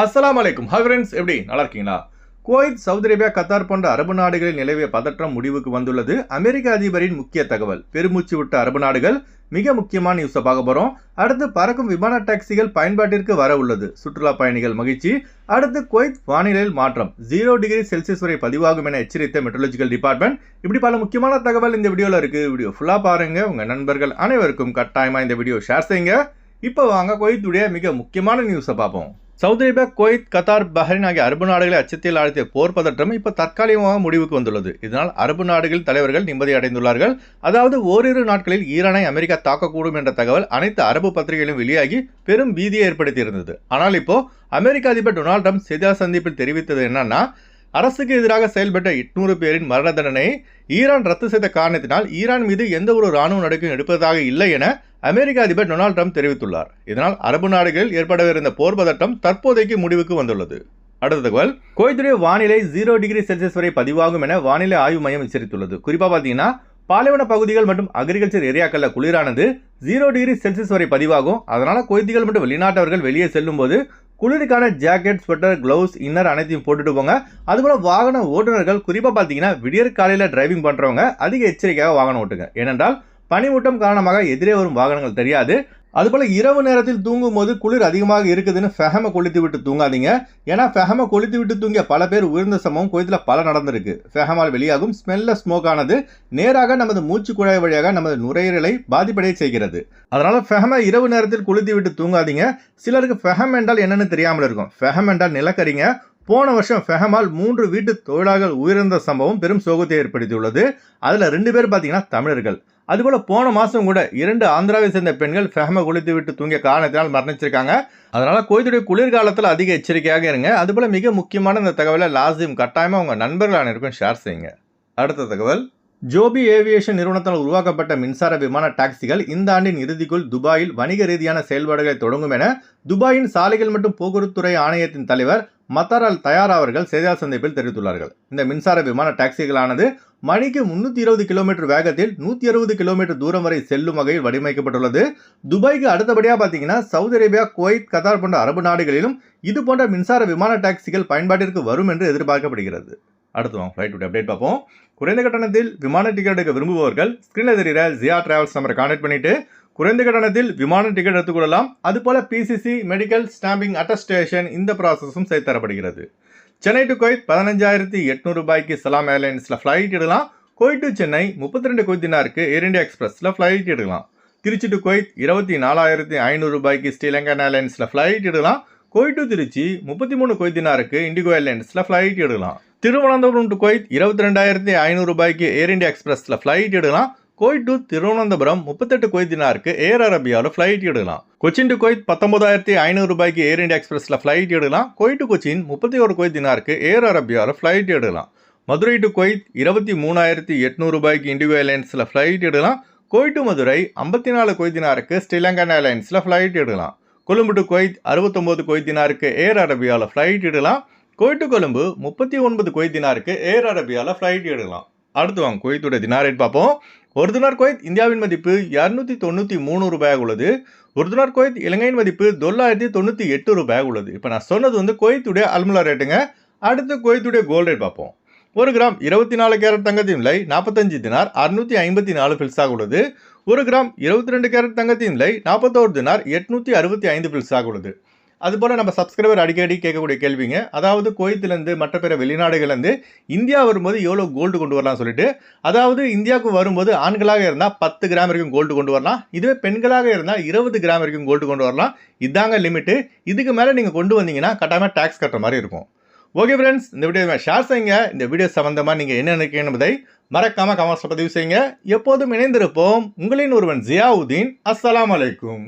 அஸ்லாம் அலைக்கும் ஹவரன்ஸ் எப்படி? நல்லா இருக்கீங்களா? குவைத் சவுதி அரேபியா கத்தார் போன்ற அரபு நாடுகளில் நிலவிய பதற்றம் முடிவுக்கு வந்துள்ளது. அமெரிக்க அதிபரின் முக்கிய தகவல். பெருமூச்சு விட்ட அரபு நாடுகள் மிக முக்கியமான நியூஸை பார்க்க போகிறோம் அடுத்து பறக்கும் விமான டாக்ஸிகள் பயன்பாட்டிற்கு வர உள்ளது. சுற்றுலா பயணிகள் மகிழ்ச்சி. அடுத்து குவைத் வானிலையில் மாற்றம். ஜீரோ டிகிரி செல்சியஸ் வரை பதிவாகும் என எச்சரித்த மெட்ரலஜிக்கல் டிபார்ட்மெண்ட் இப்படி பல முக்கியமான தகவல் இந்த வீடியோவில் இருக்குது வீடியோ ஃபுல்லாக பாருங்கள் உங்கள் நண்பர்கள் அனைவருக்கும் கட்டாயமாக இந்த வீடியோ ஷேர் செய்யுங்க. இப்போ வாங்க குவைத்துடைய மிக முக்கியமான நியூஸை பார்ப்போம். Saudi Arabia Kuwait Qatar Bahrain ஆகிய அரபு நாடுகளை அச்சத்தில் ஆழ்த்திய போர் பதற்றம் இப்போ தற்காலிகமாக முடிவுக்கு வந்துள்ளது. இதனால் அரபு நாடுகள் தலைவர்கள் நிம்மதி அடைந்துள்ளார்கள். அதாவது ஓரிரு நாட்களில் ஈரானை அமெரிக்கா தாக்கக்கூடும் என்ற தகவல் அனைத்து அரபு பத்திரிகைகளும் வெளியாகி பெரும் பீதியை ஏற்படுத்தியிருந்தது. ஆனால் இப்போ அமெரிக்க அதிபர் டொனால்ட் ட்ரம்ப் செய்தியாளர் சந்திப்பில் தெரிவித்தது என்னன்னா அரசுக்கு எதிராக செயல்பட்ட எட்நூறு பேரின் மரண தண்டனையை ஈரான் ரத்து செய்த காரணத்தினால் ஈரான் மீது எந்த ஒரு இராணுவ நடவடிக்கையும் எடுப்பதாக இல்லை என அமெரிக்க அதிபர் டொனால்ட் ட்ரம்ப் தெரிவித்துள்ளார். இதனால் அரபு நாடுகளில் ஏற்படவிருந்த போர் பதட்டம் தற்போதைக்கு முடிவுக்கு வந்துள்ளது. அடுத்த தகவல் கோயத்துடைய வானிலை ஜீரோ டிகிரி செல்சியஸ் வரை பதிவாகும் என வானிலை ஆய்வு மையம் எச்சரித்துள்ளது. குறிப்பாக பார்த்தீங்கன்னா பாலைவன பகுதிகள் மற்றும் அக்ரிகல்ச்சர் ஏரியாக்களில் குளிரானது ஜீரோ டிகிரி செல்சியஸ் வரை பதிவாகும். அதனால் கொய்திகள் மற்றும் வெளிநாட்டவர்கள் வெளியே செல்லும் போது குளிருக்கான ஜாக்கெட் ஸ்வெட்டர் க்ளவுஸ் இன்னர் அனைத்தையும் போட்டுட்டு போங்க. அதுபோல வாகன ஓட்டுநர்கள் குறிப்பாக பார்த்தீங்கன்னா விடியற் காலையில் டிரைவிங் பண்ணுறவங்க அதிக எச்சரிக்கையாக வாகனம் ஓட்டுங்க. ஏனென்றால் பனிமூட்டம் காரணமாக எதிரே வரும் வாகனங்கள் தெரியாது. அதுபோல் இரவு நேரத்தில் தூங்கும் போது குளிர் அதிகமாக இருக்குதுன்னு ஃபெஹமை கொளுத்தி விட்டு தூங்காதீங்க. ஏன்னா ஃபெஹமை கொளுத்தி விட்டு தூங்கிய பல பேர் உயர்ந்த சம்பவம் கோயத்தில் பல நடந்திருக்கு. ஃபெஹமால் வெளியாகும் ஸ்மெல்ல ஸ்மோக் ஆனது நேராக நமது மூச்சு குழாய் வழியாக நமது நுரையீரலை பாதிப்படைய செய்கிறது. அதனால் ஃபெஹமை இரவு நேரத்தில் கொளுத்தி விட்டு தூங்காதீங்க. சிலருக்கு ஃபெஹம் என்றால் என்னன்னு தெரியாமல் இருக்கும். ஃபெஹம் என்றால் நிலக்கரிங்க. போன வருஷம் ஃபெஹமால் மூன்று வீட்டு தொழிலாளர்கள் உயிரிழந்த சம்பவம் பெரும் சோகத்தை ஏற்படுத்தியுள்ளது. அதில் ரெண்டு பேர் பார்த்தீங்கன்னா தமிழர்கள். அதுபோல போன மாதம் கூட இரண்டு ஆந்திராவை சேர்ந்த பெண்கள் ஃபெஹம குளித்து விட்டு தூங்கிய காரணத்தினால் மரணிச்சிருக்காங்க. அதனால கோயத்துடைய குளிர்காலத்தில் அதிக எச்சரிக்கையாக இருங்க. அதுபோல மிக முக்கியமான இந்த தகவலை லாசிம் கட்டாயமாக உங்கள் நண்பர்கள் அனைவருக்கும் ஷேர் செய்யுங்க. அடுத்த தகவல். ஜோபி ஏவியேஷன் நிறுவனத்தால் உருவாக்கப்பட்ட மின்சார விமான டாக்ஸிகள் இந்த ஆண்டின் இறுதிக்குள் துபாயில் வணிக ரீதியான செயல்பாடுகளை தொடங்கும் என துபாயின் சாலைகள் மற்றும் போக்குவரத்துறை ஆணையத்தின் தலைவர் மத்தாரால் தயார் அவர்கள் செய்தியாளர் சந்திப்பில் தெரிவித்துள்ளார்கள். இந்த மின்சார விமான டாக்ஸிகளானது மணிக்கு முன்னூற்றி இருபது கிலோமீட்டர் வேகத்தில் நூற்றி அறுபது கிலோமீட்டர் தூரம் வரை செல்லும் வகையில் வடிவமைக்கப்பட்டுள்ளது. துபாய்க்கு அடுத்தபடியாக பார்த்தீங்கன்னா சவுதி அரேபியா குவைத் கத்தார் போன்ற அரபு நாடுகளிலும் இது போன்ற மின்சார விமான டாக்ஸிகள் பயன்பாட்டிற்கு வரும் என்று எதிர்பார்க்கப்படுகிறது. அடுத்து வாங்க ஃப்ளைட் அப்டேட் பார்ப்போம். குறைந்த கட்டணத்தில் விமான டிக்கெட் எடுக்க விரும்புபவர்கள் ஸ்க்ரீனில் தெரிகிற ஜியா டிராவல்ஸ் நம்பரை கான்டாக்ட் பண்ணிட்டு குறைந்த கட்டணத்தில் விமான டிக்கெட் எடுத்துக்கொள்ளலாம் அதுபோல பிசிசி மெடிக்கல் ஸ்டாம்பிங் அட்டஸ்டேஷன் இந்த ப்ராசஸும் செய்து தரப்படுகிறது. சென்னை டு கோயத் பதினஞ்சாயிரத்தி எட்நூறு ரூபாய்க்கு சலாம் ஏர்லைன்ஸில் ஃப்ளைட் எடுக்கலாம். குவைத் டு சென்னை முப்பத்தி ரெண்டு கொய்தினாருக்கு ஏர் இண்டியா எக்ஸ்பிரஸில் ஃப்ளைட் எடுக்கலாம். திருச்சி டு கோயத் இருபத்தி நாலாயிரத்தி ஐநூறு ரூபாய்க்கு ஸ்ரீலங்கன் ஏர்லைன்ஸில் ஃப்ளைட் எடுக்கலாம். குவைத் டு திருச்சி முப்பத்தி மூணு கொய்தினாருக்கு இண்டிகோ ஏர்லைன்ஸில் ஃப்ளைட் எடுக்கலாம். திருவனந்தபுரம் டு கோயத் இருபத்தி ரெண்டாயிரத்தி ஐநூறு ரூபாய்க்கு ஏர் இண்டியா எக்ஸ்பிரஸில் ஃப்ளைட் எடுக்கலாம். கோயிட் டு திருவனந்தபுரம் முப்பத்தெட்டு கொய்தினாருக்கு ஏர் அரபியாவில் ஃப்ளைட் எடுக்கலாம். கொச்சின் டு கொய்த் பத்தொன்பதாயிரத்தி ஐநூறு ரூபாய்க்கு ஏர் இண்டியா எக்ஸ்பிரஸில் ஃப்ளைட் எடுக்கலாம். கோயிட் டு கொச்சின் முப்பத்தி ஒரு கொய்தினாருக்கு ஏர் அரபியாவில் ஃப்ளைட் எடுக்கலாம். மதுரை டு கொய்த் இருபத்தி மூணாயிரத்தி எட்நூறு ரூபாய்க்கு இண்டிகோ ஏர்லைன்ஸில் ஃப்ளைட் எடுக்கலாம். கோயிட் டு மதுரை ஐம்பத்தி நாலு கொய்தினாருக்கு ஸ்ரீலங்கன் ஏர்லைன்ஸில் ஃப்ளைட் எடுக்கலாம். கொழும்பு டு கொய்த் அறுபத்தொம்போது கொய்தினாருக்கு ஏர் அரபியாவில் ஃப்ளைட் எடுக்கலாம். கோயிட் டு கொழும்பு முப்பத்தி ஒன்பது கொய்தினாருக்கு ஏர் அரபியாவில் ஃப்ளைட் எடுக்கலாம். அடுத்து வாங்க குவைத்துடைய தினார் ரேட் பார்ப்போம். ஒரு தினார் குவைத் இந்தியாவின் மதிப்பு இரநூத்தி தொண்ணூற்றி மூணு ரூபாயாக உள்ளது. ஒரு தினார் குவைத் இலங்கையின் மதிப்பு தொள்ளாயிரத்தி தொண்ணூற்றி எட்டு ரூபாயாக உள்ளது. இப்போ நான் சொன்னது வந்து குவைத்துடைய அல்முலா ரேட்டுங்க அடுத்து குவைத்துடைய கோல்டு ரேட் பார்ப்போம். ஒரு கிராம் இருபத்தி நாலு கேரட் தங்கத்தின் விலை நாற்பத்தஞ்சு தினார் அறுநூத்தி ஐம்பத்தி நாலு பில்ஸாக உள்ளது. ஒரு கிராம் இருபத்தி ரெண்டு கேரட் தங்கத்தின் விலை நாற்பத்தோரு தினார் எட்நூற்றி அறுபத்தி ஐந்து பில்ஸாக உள்ளது. அதுபோல் நம்ம சப்ஸ்கிரைபர் அடிக்கடி கேட்கக்கூடிய கேள்விங்க. அதாவது கோயத்துலேருந்து மற்ற பிற வெளிநாடுகள்லேருந்து இந்தியா வரும்போது எவ்வளோ கோல்டு கொண்டு வரலாம் சொல்லிட்டு அதாவது இந்தியாவுக்கு வரும்போது ஆண்களாக இருந்தால் பத்து கிராம் வரைக்கும் கோல்டு கொண்டு வரலாம். இதுவே பெண்களாக இருந்தால் இருபது கிராம் வரைக்கும் கோல்டு கொண்டு வரலாம். இதாங்க லிமிட்டு இதுக்கு மேலே நீங்கள் கொண்டு வந்தீங்கன்னா கட்டாயமாக டேக்ஸ் கட்டுற மாதிரி இருக்கும். ஓகே ஃப்ரெண்ட்ஸ் இந்த வீடியோ ஷேர் செய்யுங்க. இந்த வீடியோ சம்மந்தமாக நீங்கள் என்ன நினைக்கிறீங்க என்பதை மறக்காமல் கமெண்ட்ஸில் பதிவு செய்யுங்க. எப்போதும் இணைந்திருப்போம். உங்களின் ஒருவன் ஜியாவுதீன். அஸ்லாம் அலைக்கும்.